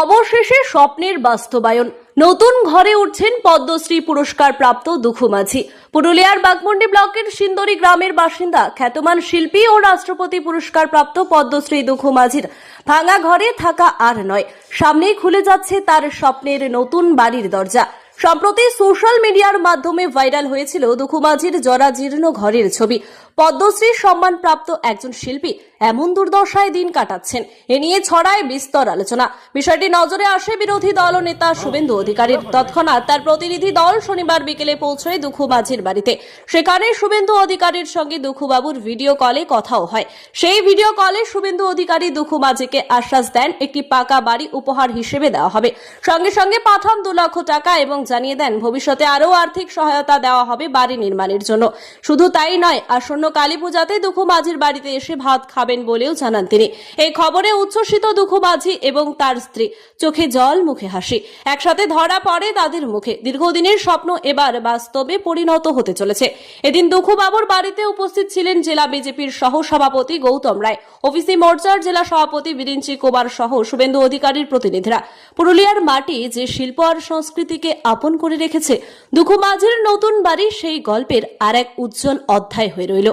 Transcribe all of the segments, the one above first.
অবশেষে স্বপ্নের বাস্তবায়ন। নতুন ঘরে উঠছেন পদ্মশ্রী পুরস্কার প্রাপ্ত দুখু মাঝি পুরুলিয়ার বাগমন্ডি ব্লকের সিন্দরি গ্রামের বাসিন্দা, খ্যাতমান শিল্পী ও রাষ্ট্রপতি পুরস্কার প্রাপ্ত পদ্মশ্রী দুখু মাঝির ভাঙা ঘরে থাকা আর নয়, সামনেই খুলে যাচ্ছে তার স্বপ্নের নতুন বাড়ির দরজা। সম্প্রতি সোশ্যাল মিডিয়ার মাধ্যমে ভাইরাল হয়েছিল দুখুমাঝির জরাজীর্ণ ঘরের ছবি। পদ্মশ্রী সম্মানপ্রাপ্ত একজন শিল্পী এমন দুর্দশায় দিন কাটাচ্ছেন। এ নিয়ে ছড়ায় বিস্তর আলোচনা। বিষয়টি নজরে আসে বিরোধী দল নেতা শুভেন্দু অধিকারীর। তৎক্ষণাৎ তার প্রতিনিধি দল শনিবার বিকেলে পৌঁছয় দুখুমাঝির বাড়িতে। সেখানে শুভেন্দু অধিকারীর সঙ্গে দুখুবাবুর ভিডিও কলে কথাও হয়। সেই ভিডিও কলে শুভেন্দু অধিকারী দুখুমাঝিকে আশ্বাস দেন, একটি পাকা বাড়ি উপহার হিসেবে দেওয়া হবে। সঙ্গে সঙ্গে পাঠান দু লক্ষ টাকা এবং জানিয়ে দেন, ভবিষ্যতে আরও আর্থিক সহায়তা দেওয়া হবে বাড়ি নির্মাণের জন্য। শুধু তাই নয়, আসন্ন কালী পূজাতে দুখু মাঝির বাড়িতে এসে ভাত খাবেন বলেও জানান তিনি। এই খবরে উচ্ছ্বসিত দুখু মাঝি এবং তার স্ত্রী। চোখে জল, মুখে হাসি। একসাথে ধরা পড়ে তাদের মুখে। দীর্ঘদিনের স্বপ্ন এবার বাস্তবে পরিণত হতে চলেছে। এদিন দুখু বাবুর বাড়িতে উপস্থিত ছিলেন জেলা বিজেপির সহ সভাপতি গৌতম রায়, ওবিসি মোর্চার জেলা সভাপতি বিরিঞ্চি কোবার সহ শুভেন্দু অধিকারীর প্রতিনিধিরা। পুরুলিয়ার মাটি যে শিল্প আর সংস্কৃতিকে আপন করে রেখেছে দুখু মাঝির নতুন বাড়ি সেই গল্পের আর এক উজ্জ্বল অধ্যায় হয়ে রইল।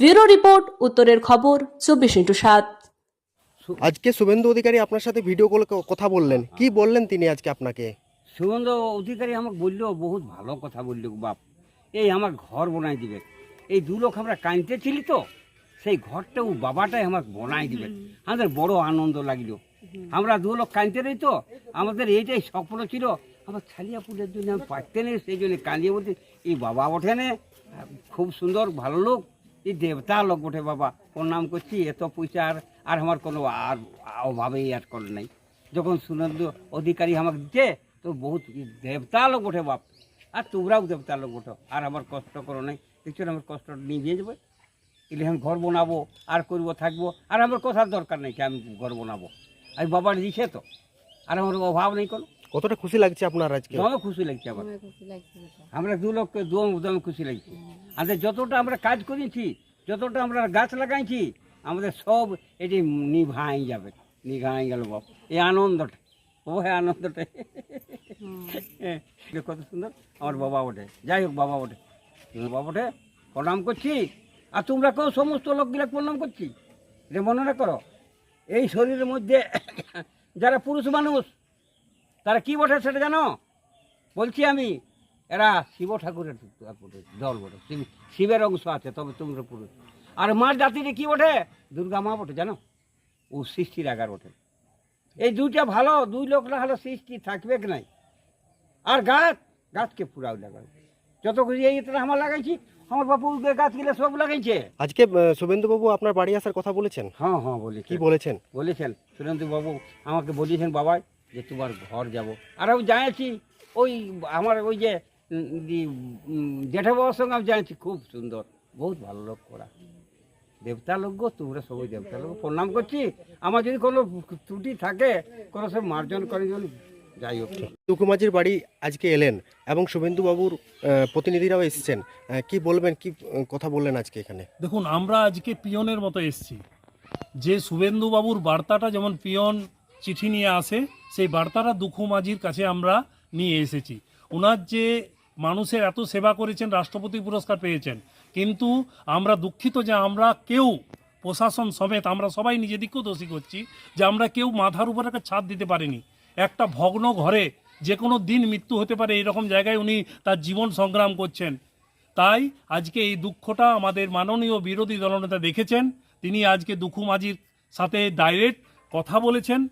ব্যুরো রিপোর্ট উত্তরের খবর চব্বিশ ইন্টু সাত। আজকে শুভেন্দু অধিকারী আপনার সাথে ভিডিও কলে কথা বললেন। কি বললেন তিনি আজকে আপনাকে? শুভেন্দু অধিকারী আমাকে বলল বহুত ভালো কথা বলল বাপ। এই আমার ঘর বনাই দিবে। এই দু লোক আমরা কাঁদতে ছিলি তো সেই ঘরটা ও বাবাটাই আমাকে বনাই দিবে। আমাদের বড় আনন্দ লাগল। আমরা দু লোক কাঁদতে রই তো আমাদের এইটাই স্বপ্ন ছিল। আমার ছালিয়া ছালিয়াপুরের জন্য আমি পারতে নেই সেই জন্য কাঁদিয়ে বলতে এই বাবা ওঠেনে খুব সুন্দর ভালো লোক। এই দেবতা লোক ওঠে বাবা। প্রণাম করছি এত পয়সা আর আর আমার কোনো আর অভাবেই আর করে নাই। যখন সুনন্দ অধিকারী আমাকে দিচ্ছে তো বহুত দেবতা লোক ওঠে বাপ। আর তোমরাও দেবতা লোক ওঠো আর আমার কষ্ট করো নাই। দেখছ আমার কষ্ট নিভিয়ে যাবে এলে আমি ঘর বানাবো আর করব থাকব। আর আমার কথার দরকার নেই কি আমি ঘর বানাবো। আমি বাবার দিছে তো আর আমার অভাব নেই কোনো। কতটা খুশি লাগছে আপনার আজকে? দমে খুশি লাগছে আমার। আমরা দু লোককে দম দমে খুশি লাগছে। আমাদের যতটা আমরা কাজ করেছি যতটা আমরা গাছ লাগাইছি আমাদের সব এটি নিভাই যাবে নিভাই গেল বাপ। এই আনন্দটা ও হ্যাঁ আনন্দটা। কত সুন্দর আমার বাবা ওঠে যাই হোক বাবা ওঠে বাবা ওঠে প্রণাম করছি। আর তোমরা কেউ সমস্ত লোকগুলো প্রণাম করছি? এটা মনে করো? এই শরীরের মধ্যে যারা পুরুষ মানুষ তারা কি বটে সেটা জানো? বলছি আমি এরা শিব ঠাকুরের দল বটে। শিব- শিবের অংশ আছে তবে তোমরা পুরুষ। আর মার জাতিতে কি বটে? দুর্গা মা বটে জানো? ও সৃষ্টির আগার বটে। এই দুইটা ভালো দুই লোক না হলে সৃষ্টি থাকবে কি নাই? আর গাছ গাছকে পুরাও লাগাবে যত কিছু এই আমার লাগাইছি আমার বাপু গাছগুলো সব লাগাইছে। আজকে শুভেন্দু বাবু আপনার বাড়ি আসার কথা বলেছেন? হ্যাঁ হ্যাঁ বলি কি বলেছেন? বলেছেন সুরেন্দ্র বাবু আমাকে বলেছেন বাবা যে তোমার ঘর যাব। আর আমি জানাচ্ছি ওই আমার ওই যে উম, দি- উম, জেঠা বাবার সঙ্গে আমি জানাচ্ছি খুব সুন্দর বহুত ভালো লোক করা দেবতা লোক গো তোমরা সবাই দেবতা লোক প্রণাম করছি। আমার যদি কোনো ত্রুটি থাকে কোনো সব মার্জন করে যদি যাই হোক। দুকুমাজির বাড়ি আজকে এলেন এবং শুভেন্দু বাবুর প্রতিনিধিরাও এসেছেন। কি বলবেন কি কথা বললেন আজকে এখানে? দেখুন আমরা আজকে পিয়নের মতো এসেছি। যে শুভেন্দুবাবুর বার্তাটা যেমন পিয়ন চিঠি নিয়ে আসে সেই বার্তাটা দুঃখু মাঝির কাছে আমরা নিয়ে এসেছি। ওনার যে মানুষের এত সেবা করেছেন, রাষ্ট্রপতি পুরস্কার পেয়েছেন। কিন্তু আমরা দুঃখিত যে আমরা কেউ, প্রশাসন সমেত আমরা সবাই নিজেদিকেও দোষী করছি, যে আমরা কেউ মাথার উপর একটা ছাদ দিতে পারিনি। একটা ভগ্ন ঘরে যে কোনো দিন মৃত্যু হতে পারে এরকম জায়গায় উনি তার জীবন সংগ্রাম করছেন। তাই আজকে এই দুঃখটা আমাদের মাননীয় বিরোধী দলনেতা দেখেছেন, তিনি আজকে দুঃখু মাঝির সাথে ডাইরেক্ট কথা বলেছেন,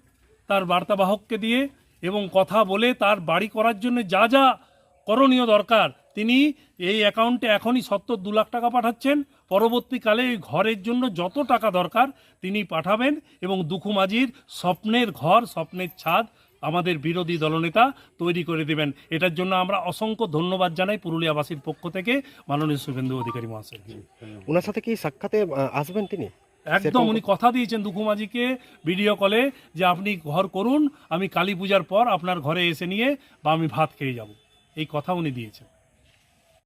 তার বার্তাবাহককে দিয়ে এবং কথা বলে তার বাড়ি করার জন্য যা যা করণীয় দরকার। তিনি এই অ্যাকাউন্টে এখনই সত্তর দু লাখ টাকা পাঠাচ্ছেন। পরবর্তীকালে এই ঘরের জন্য যত টাকা দরকার তিনি পাঠাবেন এবং দুঃখু মাঝির স্বপ্নের ঘর স্বপ্নের ছাদ আমাদের বিরোধী দলনেতা তৈরি করে দেবেন। এটার জন্য আমরা অসংখ্য ধন্যবাদ জানাই পুরুলিয়াবাসীর পক্ষ থেকে মাননীয় শুভেন্দু অধিকারী মহাশয়। ওনার সাথে কি সাক্ষাতে আসবেন তিনি? একদম উনি কথা দিয়েছেন দুখুমাজিকে ভিডিও কলে যে আপনি ঘর করুন আমি কালী পূজার পর আপনার ঘরে এসে নিয়ে বা আমি ভাত খেয়ে যাব। এই কথা উনি দিয়েছেন।